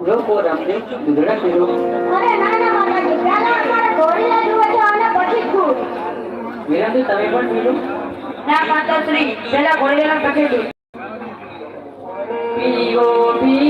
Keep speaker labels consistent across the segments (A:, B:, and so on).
A: લોકો તમે પણ પીરો
B: ના માતાશ્રી પછી દૂધ
A: પીઓ પીઓ.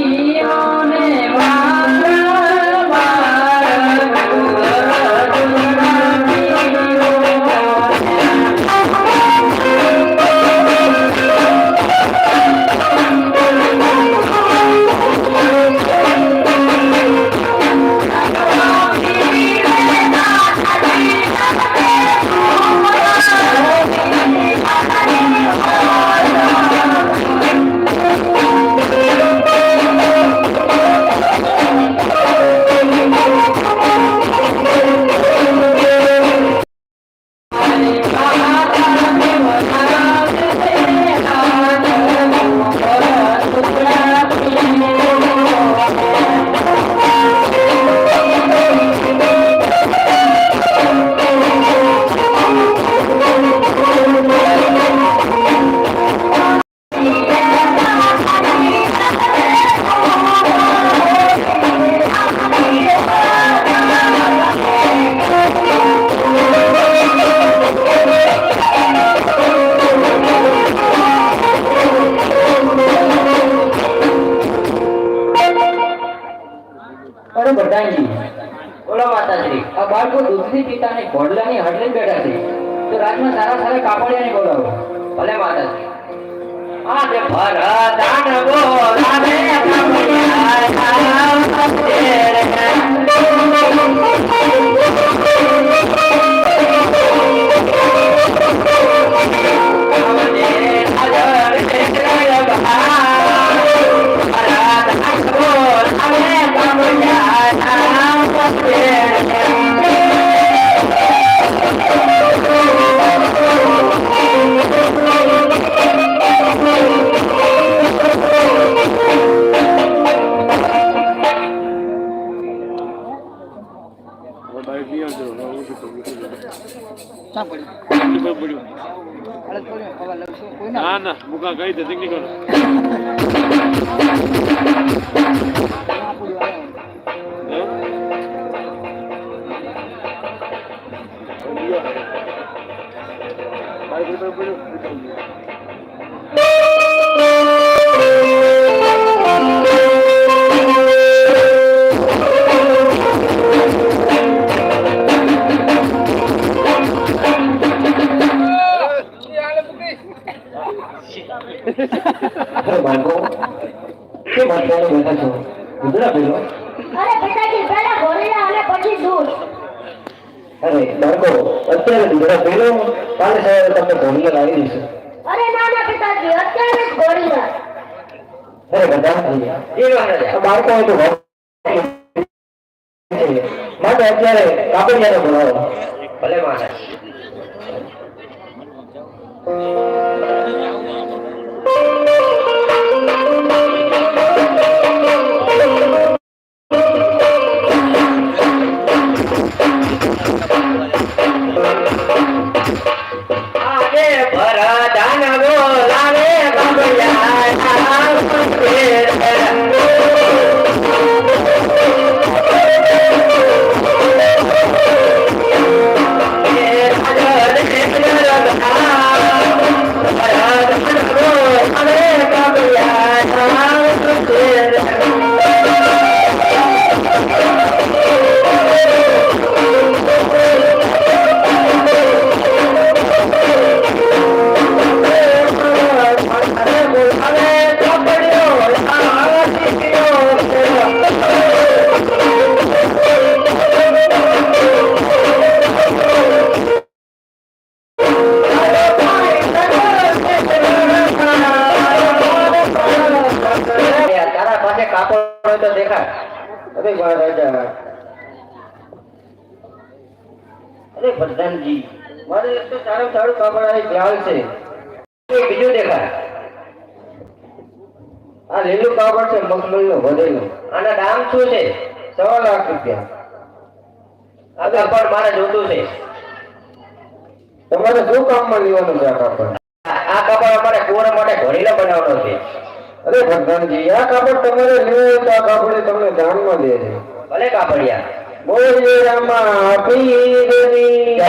A: અરે પ્રધાનજી બોલો માતાજી, આ બાળકો દૂધની પિતાની ઘોડલાની હડલે બેઠા છે. તો રાતમાં સારા સારા કાપડિયાને બોલાવો. ભલે માતાશ્રી આજે ભરદાન બોલાવે અરે બાળકો કેમ અત્યારે બેઠા છો દૂધડા પીરો
B: અરે પિતાજી પહેલા ઘોડીલા અને પછી દૂધ
A: અરે બાળકો અત્યારે દૂધડા પીરો કાલે સવારે તમને ઘોડીયા લાવી દઈશું
B: અરે ના ના પિતાજી અત્યારે જ
A: અરે બધા બાળકો હોય તો. માટે અત્યારે કાપડિયાને બોલાવો. ભલે મહારાજ છે. બીજું દેખાય. આ લીલું કાપડ છે મગમલનું વધેલું. આના દામ શું છે? સવા લાખ રૂપિયા. આ કાપડ મારે જોતું છે. તમારે શું કામમાં લેવાનું છે આ કાપડ? આ કાપડ અમારે કુંવર માટે ઘડીને બનાવવાનો છે.
C: અરે ભગવાનજી આ કાપડ તમારે લેવું તો આ કાપડ તમને દાનમાં દે છે
A: ભલે કાપડિયા.
C: બોલીએ રામા પીરની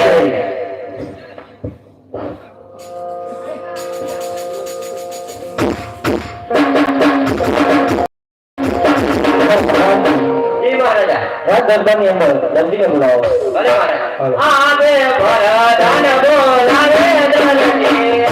A: જી મહારાજા
C: રાત દરબારની અંદર દર્દીને બોલાવો
A: ભલે મહારાજ
C: હાલો.
A: ભરદાન બોલાવે દલની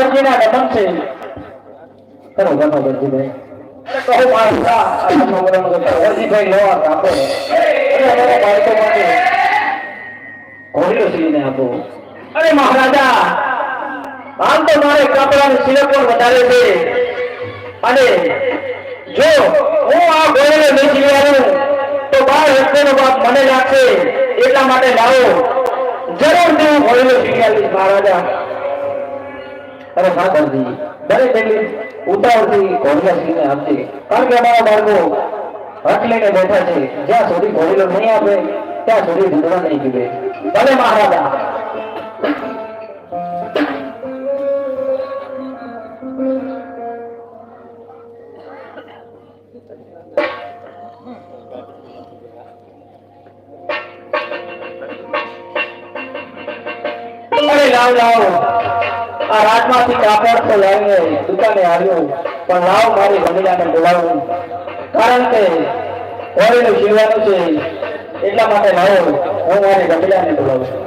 C: આ દર્દીના છે. કરો ગણો કહો બાળકો માટે ઘોડીઓ આપો. અરે મહારાજા આમ તો મારે કપડાનું વધારે છે. અને જો હું આ ઘોડીને નહીં સીવી તો બાર રસ્તેનો બાપ મને લાગશે. એટલા માટે લાવો. જરૂર હું ઘોડીને સીવી આવીશ મહારાજા. અરે હા દર્દી દરેક એટલી ઉતાવળથી ઘોડીને સીવીને આપજે કારણ કે અમારા બાળકો હક લઈને બેઠા છે જ્યાં સુધી ઘોડીલો નહીં આપે ત્યાં સુધી દૂધવા નહીં પીવે ભલે મહારાજા અરે લાવ લાવ આ રાતમાંથી કાપડ તો લાવીને દુકાને આવ્યો, પણ લાવ મારી ભમીલાને બોલાવું કારણ કે હોળીનું જીવવાનું છે, એટલા માટે લાવો, હું મારી ભમીલાને બોલાવું છે.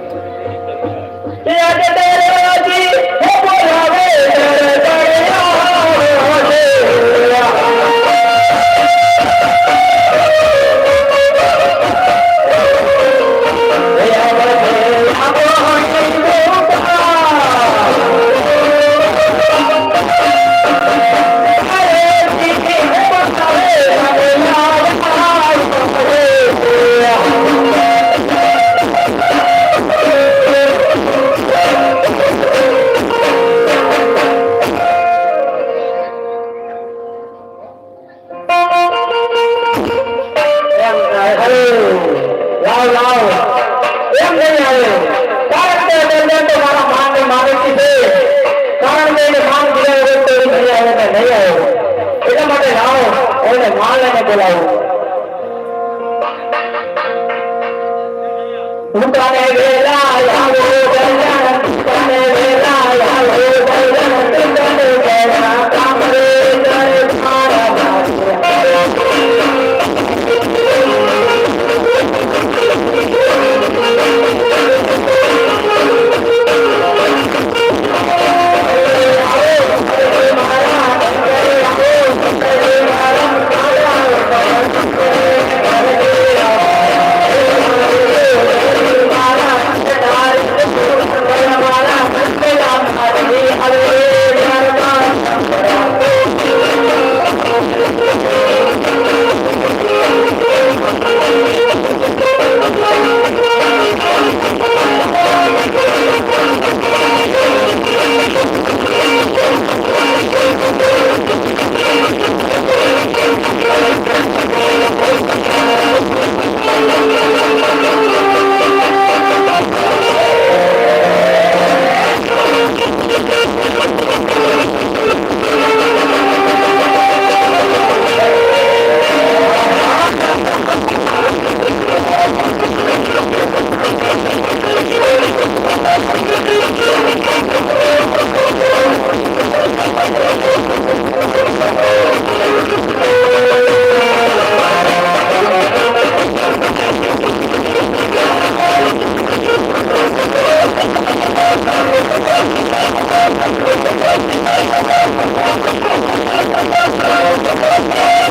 C: હું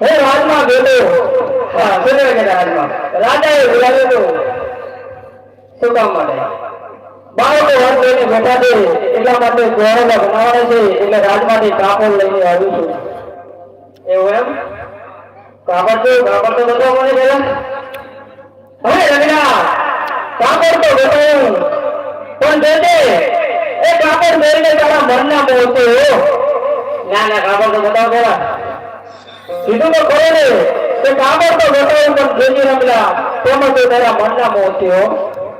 C: હે રાજમાં ગયો હા શું કે રાજમાં. રાજાએ બોલાવ્યો તો. શું કામ માટે. બાળકો હાથ લઈને બેઠા છે, એટલા માટે ગોળામાં બનાવવાના છે, એટલે રાજમાંથી કાપડ લઈને આવ્યું છું. એવું એમ? કાપડ તો કાપડ તો બતાવો મને પેલા હવે રગડા, કાપડ તો બતાવું પણ જોજે, એ કાપડ મેળવીને તારા મનના બોલતો ના ના, કાપડ તો બતાવો પેલા કીધું તો ખરો ને કાપડ તો બતાવું પણ જોજે રમલા તો તારા મનના મોહ થયો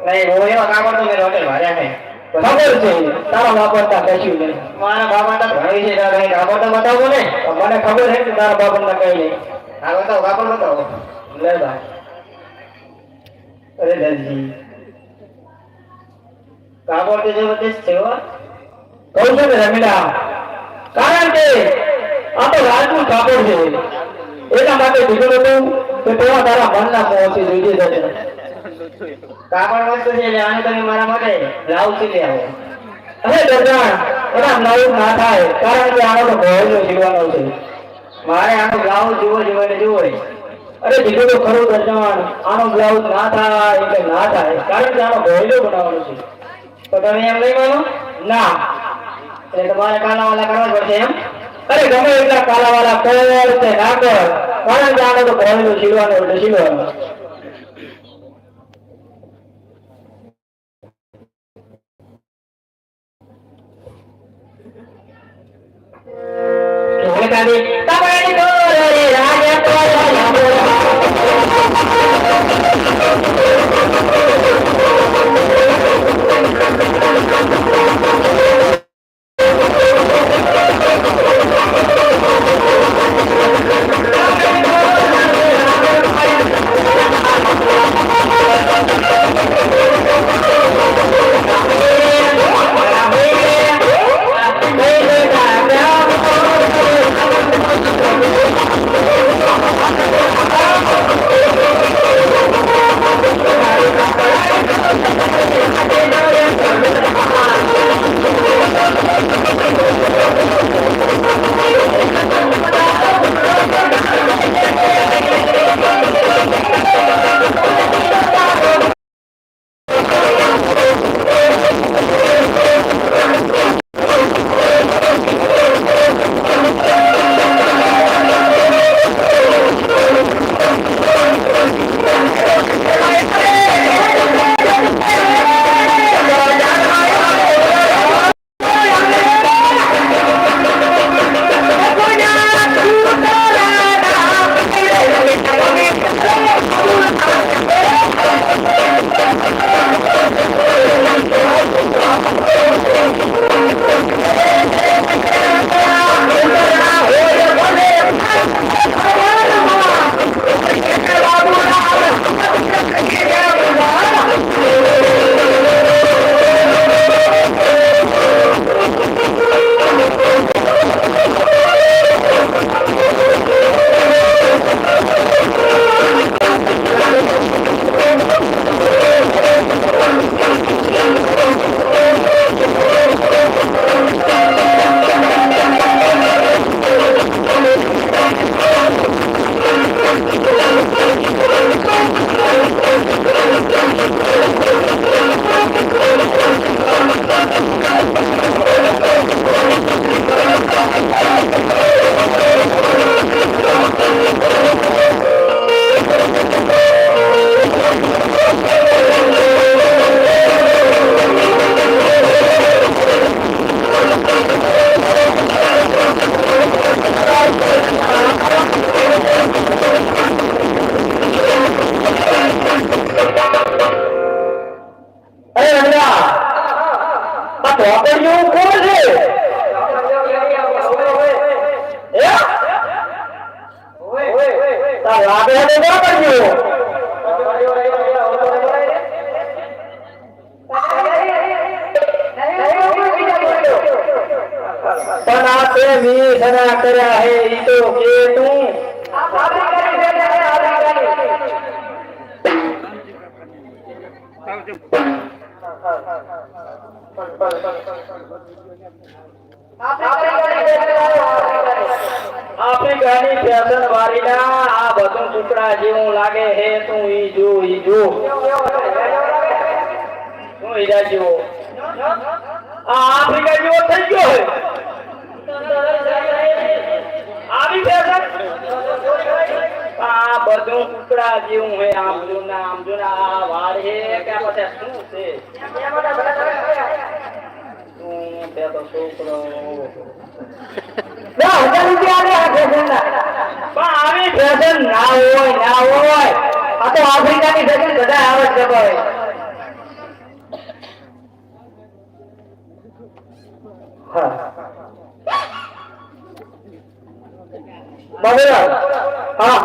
C: નહીં હું એવા કાપડ તો મેં હોટેલ વાર્યા નહીં ખબર છે તારા વાપરતા કશું નહીં. મારા બાપા ભણી છે તારા કઈ કાપડ તો બતાવો ને મને ખબર છે કે તારા બાપા કઈ નહીં હા બતાવો કાપડ બતાવો. લે ભાઈ. અરે દરજી કાપડ તો જબરદસ્ત છે કહું છું ને રમીલા. કારણ કે આ તો રાજનું કાપડ છે. એના માટે કીધું હતું કે તેવા તારા મનના જશે કાપડ વસ્તુ છે એટલે આને તમે મારા માટે બ્લાઉઝ સીવી આવો. અરે દર્શન એના બ્લાઉઝ ના થાય કારણ કે આનો તો ભોજનો સીવવાનો છે. મારે આનો બ્લાઉઝ જુઓ જુઓ એટલે અરે કીધું તો ખરું દર્શન આનો બ્લાઉઝ ના થાય એટલે ના થાય કારણ કે આનો ભોજનો બનાવવાનો છે. તો તમે એમ નહીં માનો ના. એટલે તમારે કાલાવાલા કરવા પડશે એમ? અરે ગમે એટલા કાલાવાલા કર કે ના કર કારણ કે આનો તો ભોજનો સીવવાનો એટલે સીવવાનો ઢોલકાની તમારી ચોપડીઓ કોણ છે લાગે તો ચોપડીઓ. પણ આ તે વિધના કર્યા હે, ઈ તો કે તું આફ્રિકાની ફેશન વાળીના આ બધું ટુકડા જેવું લાગે હે તું ઈ જો ઈ જો તું હીરા જેવો આ આફ્રિકા જેવો થઈ ગયો હે આવી ફેશન આ બધું ટુકડા જેવું હે આમ જો ના આમ જો ના આ વાળ હે કે આ બધા શું છે તું તે તો છોકરો ના હજાર રૂપિયા આવે આ ફેશન પણ આવી ફેશન ના હોય ના હોય આ તો આફ્રિકાની ફેશન બધા આવે જ ખબર હા બગડ્યો હા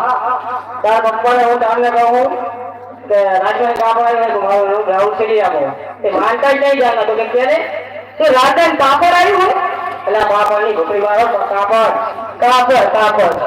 C: તારા પપ્પાને હું તમને કહું કે રાજભાઈ કાપડ આવ્યો મારું બ્લાઉઝ સીડી આપો એ માનતા જ નહીં જાણતા તો કે ક્યારે તો રાજન કાપડ આવ્યું એટલે પાપડની ઘૂંટડી મારો કાપડ કાપડ કાપડ.